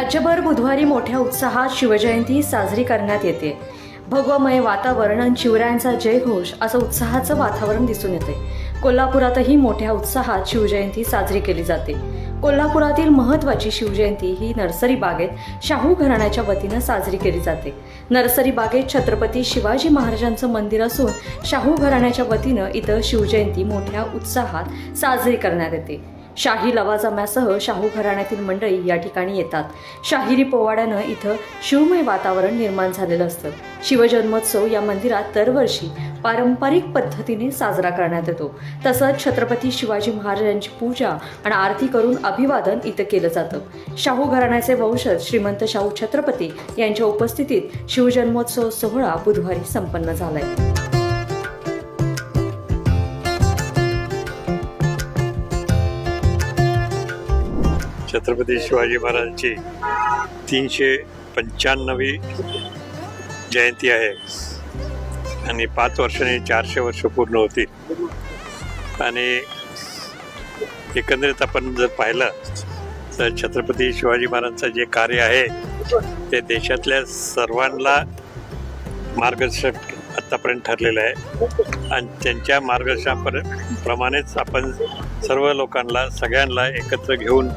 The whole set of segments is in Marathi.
राज्यभर बुधवारी मोठ्या उत्साहात शिवजयंती साजरी करण्यात येते. भगवमय वातावरण आणि शिवरायांचा जयघोष असं उत्साहाचं वातावरण दिसून येते. कोल्हापुरातही मोठ्या उत्साहात शिवजयंती साजरी केली जाते. कोल्हापुरातील महत्त्वाची शिवजयंती ही नर्सरी बागेत शाहू घराण्याच्या वतीनं साजरी केली जाते. नर्सरी बागेत छत्रपती शिवाजी महाराजांचं मंदिर असून शाहू घराण्याच्या वतीनं इथं शिवजयंती मोठ्या उत्साहात साजरी करण्यात येते. शाही लवाजम्यासह शाहू घराण्यातील मंडळी या ठिकाणी येतात. शाहिरी पोवाड्यानं इथं शिवमय वातावरण निर्माण झालेलं असतं. शिवजन्मोत्सव या मंदिरात दरवर्षी पारंपरिक पद्धतीने साजरा करण्यात येतो. तसंच छत्रपती शिवाजी महाराजांची पूजा आणि आरती करून अभिवादन इथं केलं जातं. शाहू घराण्याचे वंशज श्रीमंत शाहू छत्रपती यांच्या उपस्थितीत शिवजन्मोत्सव सोहळा बुधवारी संपन्न झालाय. छत्रपती शिवाजी महाराजांची तीनशे पंच्याण्णवी जयंती आहे. आणि पाच वर्षांनी चारशे वर्ष पूर्ण होतील. आणि एकंदरीत आपण जर पाहिलं तर छत्रपती शिवाजी महाराजांचं जे कार्य आहे ते देशातल्या सर्वांना मार्गदर्शक आत्तापर्यंत ठरलेलं आहे. आणि त्यांच्या मार्गदर्शनापर- प्रमाणेच आपण सर्व लोकांना सगळ्यांना एकत्र घेऊन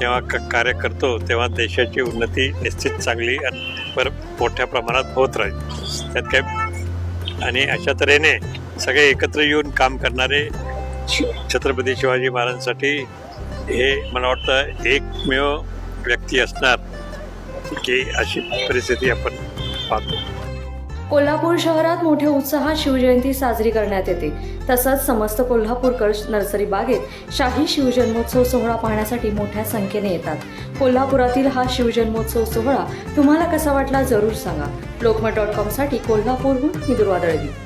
जेव्हा क कार्य करतो तेव्हा देशाची उन्नती निश्चित चांगली आणि पर मोठ्या प्रमाणात होत राहील. त्यात काय? आणि अशा तऱ्हेने सगळे एकत्र येऊन काम करणारे छत्रपती शिवाजी महाराजांसाठी हे मला वाटतं एकमेव व्यक्ती असणार की अशी परिस्थिती आपण पाहतो. कोल्हापूर शहरात मोठ्या उत्साहात शिवजयंती साजरी करण्यात येते. तसंच समस्त कोल्हापूरकर नर्सरी बागेत शाही शिवजन्मोत्सव सोहळा पाहण्यासाठी मोठ्या संख्येने येतात. कोल्हापुरातील हा शिवजन्मोत्सव सोहळा तुम्हाला कसा वाटला जरूर सांगा. लोकमत डॉट कॉमसाठी कोल्हापूरहून मी दुर्वा दळवी.